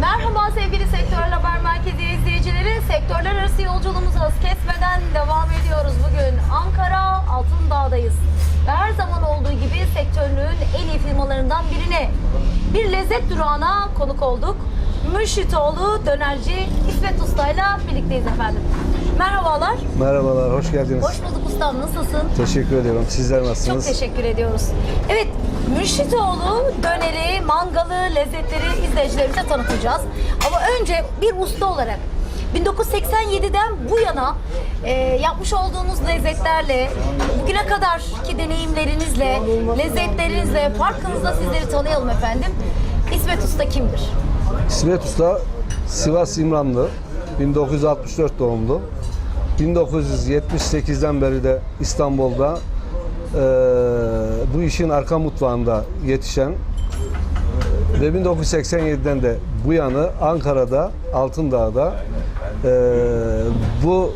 Merhaba sevgili Sektörel Haber Merkezi izleyicileri. Sektörler arası yolculuğumuza hız kesmeden devam ediyoruz. Bugün Ankara Altındağ'dayız. Ve her zaman olduğu gibi sektörünün en iyi firmalarından birine bir lezzet durağına konuk olduk. Mürşitoğlu Dönerci İsmet Usta'yla birlikteyiz efendim. Merhabalar. Merhabalar, hoş geldiniz. Hoş bulduk ustam. Nasılsın? Teşekkür ediyorum. Sizler Çok nasılsınız? teşekkür ediyoruz. Evet, Mürşitoğlu döneri, mangalı, lezzetleri izleyicilerimize tanıtacağız. Ama önce bir usta olarak 1987'den bu yana e, yapmış olduğunuz lezzetlerle, bugüne kadarki deneyimlerinizle, lezzetlerinizle, farkınızla sizleri tanıyalım efendim. İsmet Usta kimdir? İsmet Usta, Sivas İmranlı, 1964 doğumlu. 1978'den beri de İstanbul'da eee, bu işin arka mutfağında yetişen ve 1987'den de bu yanı Ankara'da, Altındağ'da eee, bu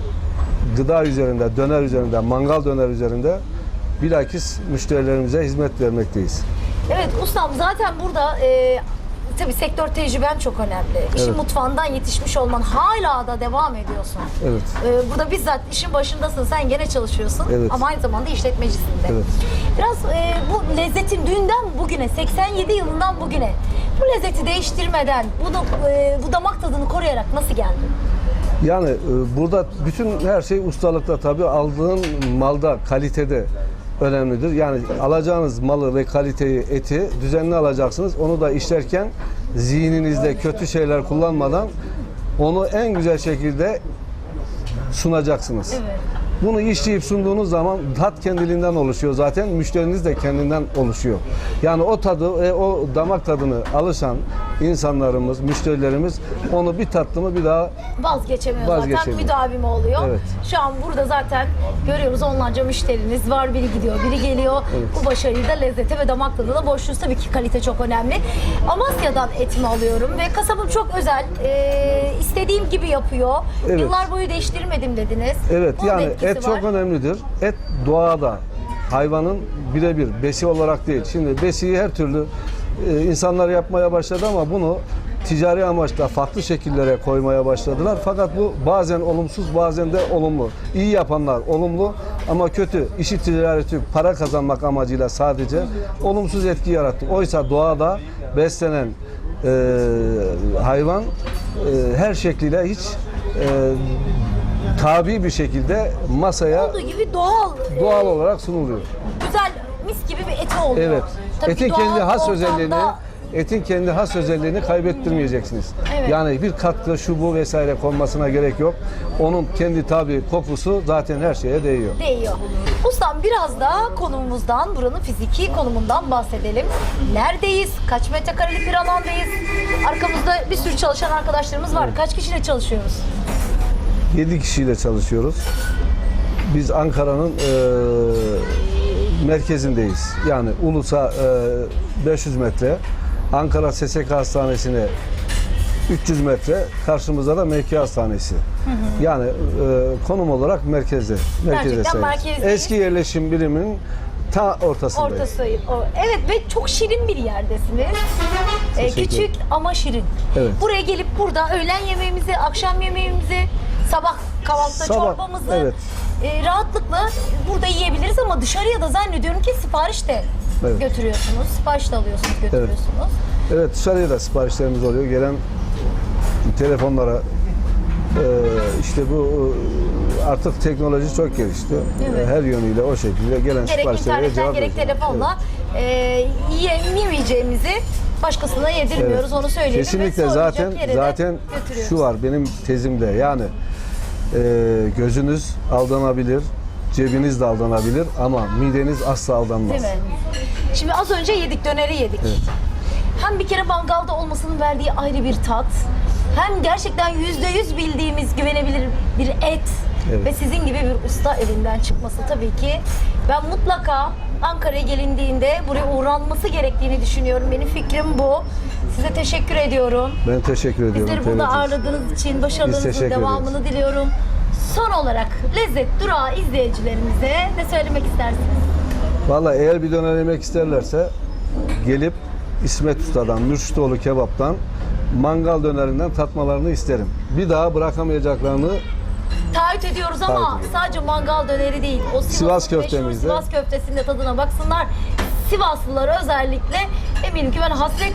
gıda üzerinde, döner üzerinde, mangal döner üzerinde bilakis müşterilerimize hizmet vermekteyiz. Evet ustam zaten burada e, tabii sektör tecrüben çok önemli. İşin Evet. mutfağından yetişmiş olman hala da devam ediyorsun. Evet. E, burada bizzat işin başındasın. Sen gene çalışıyorsun. Evet. Ama aynı zamanda işletmecisin de. Evet. Biraz e, bu lezzetin dünden bugüne, 87 yılından bugüne bu lezzeti değiştirmeden, bunu e, bu damak tadını koruyarak nasıl geldin? Yani e, burada bütün her şey ustalıkta tabii aldığın malda, kalitede önemlidir. Yani alacağınız malı ve kaliteyi, eti düzenli alacaksınız. Onu da işlerken zihninizde kötü şeyler kullanmadan onu en güzel şekilde sunacaksınız. Evet. Bunu işleyip sunduğunuz zaman tat kendiliğinden oluşuyor zaten. Müşteriniz de kendinden oluşuyor. Yani o tadı ve o damak tadını alışan insanlarımız, müşterilerimiz onu bir tattı mı bir daha Vazgeçemiyor zaten Vazgeçemiyor. müdavim oluyor. Evet. Şu an burada zaten görüyoruz onlarca müşteriniz var. Biri gidiyor, biri geliyor. Bu başarıyı da lezzete ve damak tadına borçluyuz. Tabii ki kalite çok önemli. Amasya'dan etimi alıyorum ve kasabım çok özel. Ee, istediğim gibi yapıyor. Evet. Yıllar boyu değiştirmedim dediniz. Evet Bunun yani etkisi et çok var. önemlidir. Et doğada hayvanın birebir besi olarak değil. Şimdi besiyi her türlü e, insanlar yapmaya başladı ama bunu ticari amaçla farklı şekillere koymaya başladılar. Fakat bu bazen olumsuz bazen de olumlu. İyi yapanlar olumlu ama kötü işi ticareti para kazanmak amacıyla sadece olumsuz etki yarattı. Oysa doğada beslenen e, hayvan e, her şekliyle hiç e, tabi bir şekilde masaya Olduğu gibi doğal, doğal olarak sunuluyor. güzel mis gibi bir eti oluyor. Evet. Tabii etin doğal kendi has ortamda- özelliğini etin kendi has özelliğini kaybettirmeyeceksiniz. Evet. Yani bir katkı şu bu vesaire konmasına gerek yok. Onun kendi tabi kokusu zaten her şeye değiyor. değiyor. Ustam biraz da konumumuzdan, buranın fiziki konumundan bahsedelim. Neredeyiz? Kaç metrekarelik bir alandayız? Arkamızda bir sürü çalışan arkadaşlarımız var. Kaç kişiyle çalışıyoruz? 7 kişiyle çalışıyoruz. Biz Ankara'nın e, merkezindeyiz. Yani Ulus'a e, 500 metre, Ankara SSK Hastanesi'ne 300 metre, karşımızda da mevki hastanesi. Yani e, konum olarak merkezde. merkezde Gerçekten merkezdeyiz. Eski yerleşim biriminin ta ortasındayız. Ortası. o- Evet ve çok şirin bir yerdesiniz. Ee, Teşekkür küçük ama şirin. Evet. Buraya gelip burada öğlen yemeğimizi, akşam yemeğimizi, sabah kahvaltıda Sabah, çorbamızı evet. e, rahatlıkla burada yiyebiliriz ama dışarıya da zannediyorum ki sipariş de Evet. götürüyorsunuz. Sipariş de alıyorsunuz, götürüyorsunuz. Evet dışarıya da siparişlerimiz oluyor. Gelen telefonlara e, işte bu e, artık teknoloji çok gelişti. Evet. E, Her yönüyle o şekilde gelen Gerek siparişlere internetten cevap gerek veriyoruz. telefonla e, yiyemeyeceğimizi başkasına yedirmiyoruz onu söyleyelim. ve Kesinlikle sorulacak zaten yere de zaten götürüyoruz. şu var benim tezimde yani e, gözünüz aldanabilir, cebiniz de aldanabilir ama mideniz asla aldanmaz. Değil mi? Şimdi az önce yedik, döneri yedik. Hem bir kere mangalda olmasının verdiği ayrı bir tat. Hem gerçekten yüzde yüz bildiğimiz güvenebilir bir et. Evet. Ve sizin gibi bir usta elinden çıkması tabii ki. Ben mutlaka Ankara'ya gelindiğinde buraya uğranması gerektiğini düşünüyorum. Benim fikrim bu. Size teşekkür ediyorum. Ben teşekkür ediyorum. Bizleri burada ağırladığınız için başarılarınızın devamını diliyorum. Son olarak lezzet durağı izleyicilerimize ne söylemek istersiniz? Valla eğer bir döner yemek isterlerse gelip İsmet Usta'dan, Mürşitoğlu Kebap'tan mangal dönerinden tatmalarını isterim. Bir daha bırakamayacaklarını Taahhüt ediyoruz ama ediyoruz. sadece mangal döneri değil. O Sivas meşhur köftemizde. Sivas köftesinin de tadına baksınlar. Sivaslılar özellikle eminim ki ben hasret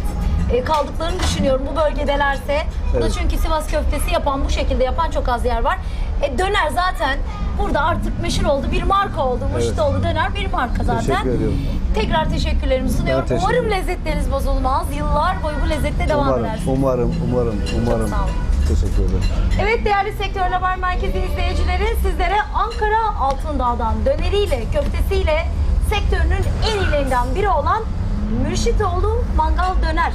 e, kaldıklarını düşünüyorum bu bölgedelerse. Bu da Evet. çünkü Sivas köftesi yapan bu şekilde yapan çok az yer var. E, döner zaten burada artık meşhur oldu. Bir marka oldu. Muşitoğlu döner bir marka zaten. Teşekkür ediyorum. Tekrar teşekkürlerimi sunuyorum. Ben teşekkür Umarım lezzetleriniz bozulmaz. Yıllar boyu bu lezzette devam umarım, edersiniz. umarım, umarım, umarım. sağ olun. Teşekkür ederim. Evet değerli Sektör Haber Merkezi izleyicileri sizlere Ankara Altındağ'dan döneriyle, köftesiyle sektörünün en iyilerinden biri olan Mürşitoğlu Mangal Döner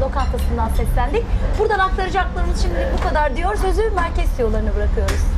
lokantasından seslendik. Buradan aktaracaklarımız şimdilik bu kadar diyor. Sözü merkez yollarına bırakıyoruz.